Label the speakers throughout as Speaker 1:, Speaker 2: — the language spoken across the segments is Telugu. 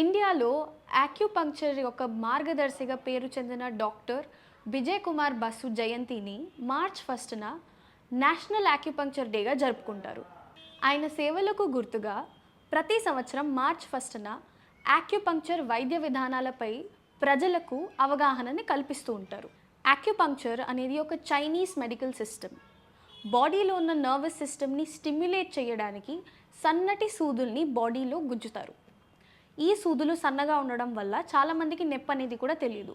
Speaker 1: ఇండియాలో యాక్యుపంక్చర్ యొక్క మార్గదర్శిగా పేరు చెందిన డాక్టర్ విజయ్ కుమార్ బసు జయంతిని మార్చ్ ఫస్ట్న నేషనల్ యాక్యుపంక్చర్ డేగా జరుపుకుంటారు. ఆయన సేవలకు గుర్తుగా ప్రతి సంవత్సరం మార్చ్ ఫస్ట్న యాక్యుపంక్చర్ వైద్య విధానాలపై ప్రజలకు అవగాహనని కల్పిస్తూ ఉంటారు. యాక్యుపంక్చర్ అనేది ఒక చైనీస్ మెడికల్ సిస్టమ్ బాడీలో ఉన్న నర్వస్ సిస్టమ్ని స్టిమ్యులేట్ చేయడానికి సన్నటి సూదుల్ని బాడీలో గుజ్జుతారు. ఈ సూదులు సన్నగా ఉండడం వల్ల చాలామందికి నొప్పి అనేది కూడా తెలియదు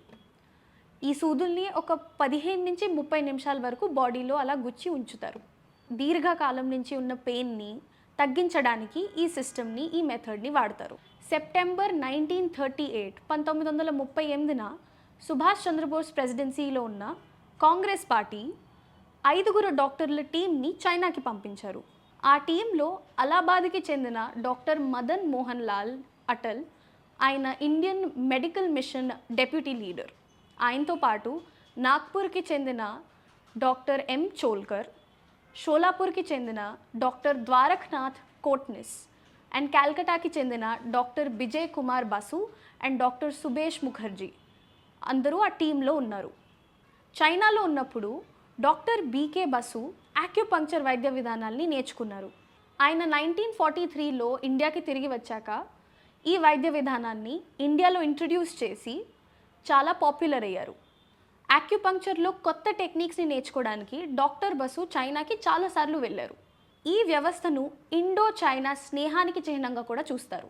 Speaker 1: ఈ సూదుల్ని ఒక పదిహేను నుంచి ముప్పై నిమిషాల వరకు బాడీలో అలా గుచ్చి ఉంచుతారు. దీర్ఘకాలం నుంచి ఉన్న పెయిన్ని తగ్గించడానికి ఈ సిస్టమ్ని ఈ మెథడ్ని వాడతారు. సెప్టెంబర్ నైన్టీన్ థర్టీ ఎయిట్ పంతొమ్మిది వందల ముప్పై ఎనిమిదిన సుభాష్ చంద్రబోస్ ప్రెసిడెన్సీలో ఉన్న కాంగ్రెస్ పార్టీ ఐదుగురు డాక్టర్ల టీంని చైనాకి పంపించారు. ఆ టీంలో అలహాబాద్కి చెందిన డాక్టర్ మదన్ మోహన్ లాల్ అటల్ ఆయన Indian medical mission deputy leader. ఆయనతో పాటు నాగ్పూర్కి చెందిన డాక్టర్ ఎం చోల్కర్ షోలాపూర్కి చెందిన డాక్టర్ ద్వారక్నాథ్ కోట్నిస్ అండ్ క్యాల్కటాకి చెందిన doctor Vijay Kumar Basu and doctor Subhesh Mukherjee అందరూ ఆ టీంలో ఉన్నారు. చైనాలో ఉన్నప్పుడు డాక్టర్ బీకే బసు యాక్యుపంక్చర్ వైద్య విధానాల్ని నేర్చుకున్నారు. ఆయన నైన్టీన్ ఫార్టీ త్రీలో ఇండియాకి తిరిగి వచ్చాక ఈ వైద్య విధానాన్ని ఇండియాలో ఇంట్రడ్యూస్ చేసి చాలా పాపులర్ అయ్యారు. యాక్యుపంక్చర్లో కొత్త టెక్నిక్స్ని నేర్చుకోవడానికి డాక్టర్ బసు చైనాకి చాలాసార్లు వెళ్ళారు. ఈ వ్యవస్థను ఇండో చైనా స్నేహానికి చిహ్నంగా కూడా చూస్తారు.